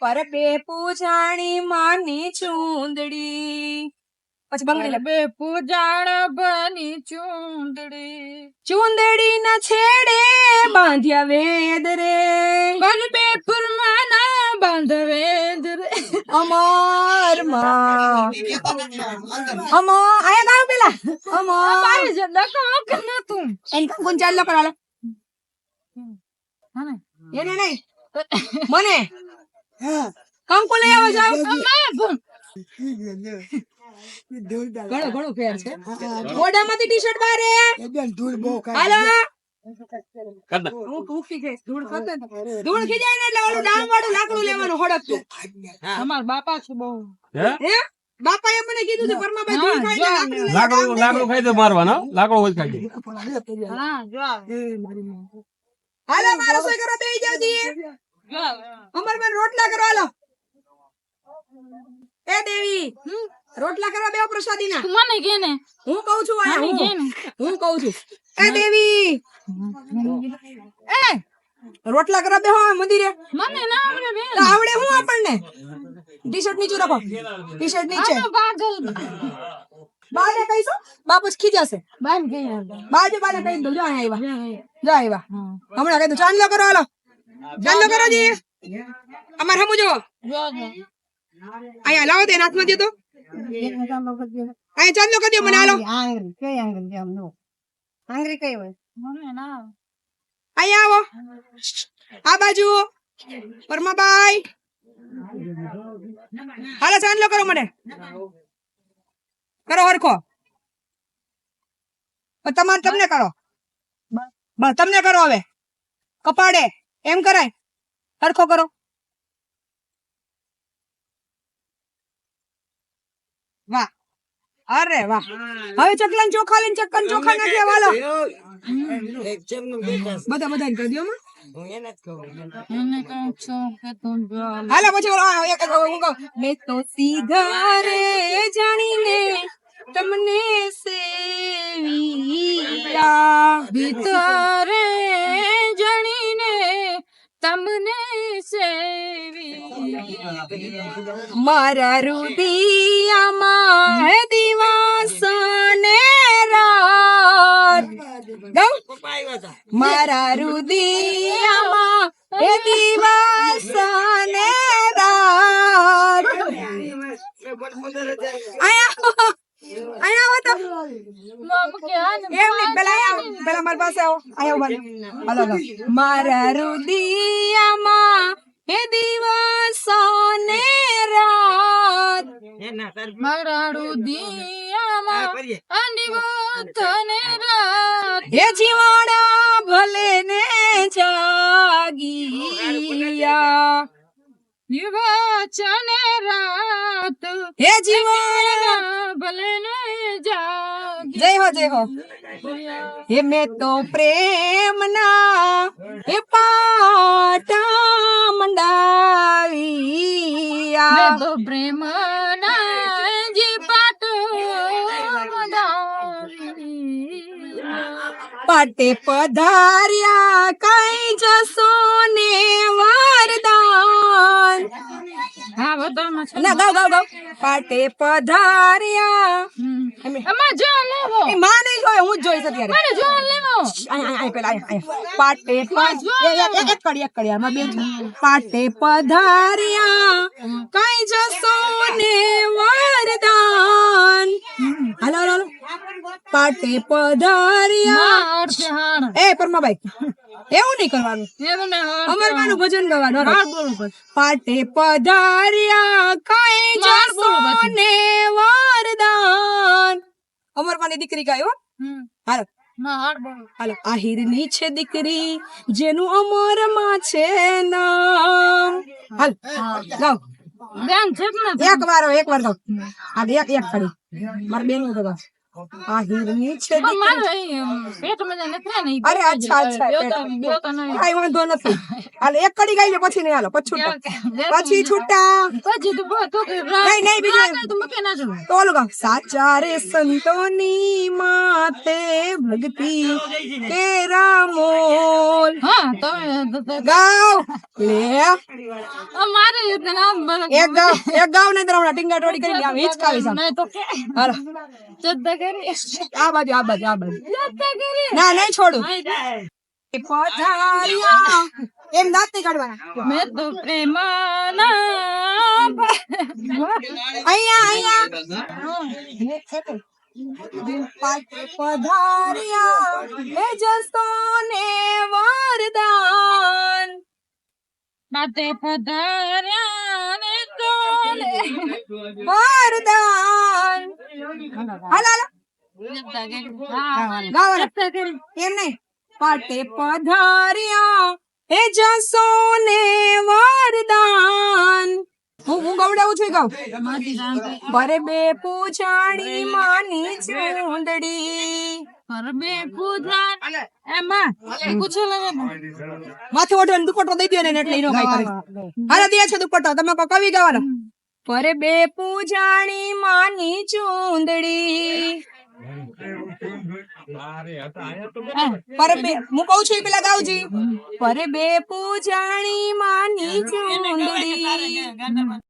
પર બે પૂજાણી માની ચૂંદડી. પછી બંગડી બે પૂજાણ બની ચૂંદડી. ચૂંદડી ના છેડે બાંધ્યા વેદ રે. બન બે બાંધ વેદ રે. અમરમાં. અમો આયા ગાવ પેલા. અમો મારી જ ડકો કે ન તું? એન કંકુન ચાલો કરાલો હા એને નહીં. મને. કંકુ લઈ આવો જાવ ઘણો ઘણો ફેર છે. મોઢામાંથી ટી-શર્ટ બારે. હાલો. હું ઊંઘી ગઈશ. ધૂળ ખસે ને. ધૂળ ખીજાય ને એટલે ઓલું ડામ વાળું લાકડું લેવાનું હળગતું અમાર બાપા છે બહુ. હે? બાપાએ મને કીધું પરમાભાઈ લાકડું લાકડું ખાઈ દે મારવાના. લાકડું હોય ખાઈ દે. હા જો હાલો મારો જાવ જી જો આવે. અમર બેન રોટલા કરવા લો એ દેવી રોટલા કરવા બેવ પ્રસાદી ના મને કે ને હું કહું છું આ હું. હું કહું છું. એ દેવી. એ રોટલા કરવા બેહો મંદિરે. મને ના આવડે બેન. આવડે હું આપણને? ટી શર્ટ નીચે રાખો. ટી શર્ટ નીચે. પાગલ બાને કહીશું? બાપ ખીજાશે બાન કે યાર બાજુ બાને કહી દો જો અહીંયા આવ્યા. જો આવ્યા. હમણાં કહી દઉં ચાંદલો કરો હાલો. ચાંદલો કરો જી. અમાર હમુ જો. જો જો અહીંયા લાવો તે હાથમાં દે તો. અહીંયા ચાંદલો કરી દો મને હાલો. મને કઈ હોય? અહીંયા આવો. આ બાજુ. પરમાબાઈ હાલો ચાંદલો કરો મને. કરો હરખો. તમારે તમને કરો. બસ તમને કરો હવે. કપાડે. એમ કરાય? હરખો કરો. વાહ. અરે વાહ. હવે ચકલાન ચોખા લઈને ચક્કન ચોખા નાખ્યા વાલો બધા બધા કરી દો એને કહું છું કે તું જો હાલો પછી ઓલો આ એક હું કહું. મેં તો સીધા રે જાણીને તમને સેવી ભીતરે મારા રુદિયામાં દિવસ ને રાત? મારા રુદિયામાં દિવસ ને રાત આયા આયા આવો તો મમ કે આને એમ નહીં પેલા પેલા આયા હાલો મારા રુદિયામાં એ દિવસો ને રાત મારા રુદિયામાં અંડીવતને રાત. હે જીવાડા ભલે ને જાગીયા નિવચને રાત. હે જીવાડા ભલે ને જાગી જય હો જય હો. હે મેં તો પ્રેમના હે તો પ્રેમ જી પાટ પાટે પધાર્યા કઈ જશો ને વરદાન. હા બતાવમાં ના ગાવ ગાવ ગાવ પાટે પધાર્યા. જો એ માં નહીં જોયો હું જ જોઈશ અત્યારે. મને જો લેવો આય, આય, આય, પેલા આય. પાટે પ- એ- એ- એ- એક કડી એક કડી આમાં બે પાટે પધાર્યા કઈ જસો ને વરદાન. હાલો હાલો હાલો. પાટે પધાર્યા. એ પરમાભાઈ એવું નહીં કરવાનું. અમરવાનું ભજન ગાવાનું હાલો. પાટે પધાર્યા કઈ જસો ને વરદાન. અમરબાની દીકરી ગાયો હાલો. ના હાણ બોલું. આહિરની છે દીકરી જેનું અમરમાં છે નામ. હાલ ગાઓ બેન છે એક વાર એક વાર ગાઓ આ એક એક ખડી મારા બેન ગાઓ આહિરની છે પણ મારે અહીં પેટમાં જાય નથી ને, ઈ અરે, અચ્છા, અચ્છા, બે તો- પેટ. બે તો નહીં. કઈ વાંધો નથી હાલ એક કડી ગાઈ લે પછી નહીં હાલો પછી છૂટા બે તો પછી નહીં. છૂટા પછી તો બહુ તો કે રાત- નહીં, નહીં, બીજું રાતે તો મૂકી ના જવાય. તો ઓલું ગાવ સાચા રે સંતોની માથે ભક્તિ તેરા મોલ હા તમે તો- તો- ગાવ લે અમારે એટલે નામ બધા- એક ગાવ એક ગાવ ને હમણાં ટીંગા ટોળી કરી આમ હિચકાવી જામ નહીં તો કે હાલો શ્રદ્ધા કરી આ બાજુ આ બાજુ આ બાજુ શ્રદ્ધા કરી ના નહીં છોડું નહીં. પથારિયા એમ દાંત નહીં કાઢવાના મેં તો પ્રેમાના અહીંયા અહીંયા પધારિયા હે જસો ને વરદાન બાતે પધાર્યા ને તોલે. વરદાન હાલો હાલો એમ નહીં. પાટે પધાર્યા. હે જસો ને વરદાન. હું હું ગવડાવું છું ગાવ. મારી શાંતિ. પરે બે પૂજાણી માની ચૂંદડી. પરબે પૂજાન. એમાં પૂછો લાગે. માથે ઓઢો દુપટ્ટો દઈ દો ને એટલે એનો નો કરે. હાલો દે છે દુપટ્ટો. તમે કો કવિ ગાવાનો. પરે બે પૂજાણી માની ચૂંદડી. પર બે હું કઉ છું પેલા ગાવજી પર બે પૂજાણી માની ચૂંદડી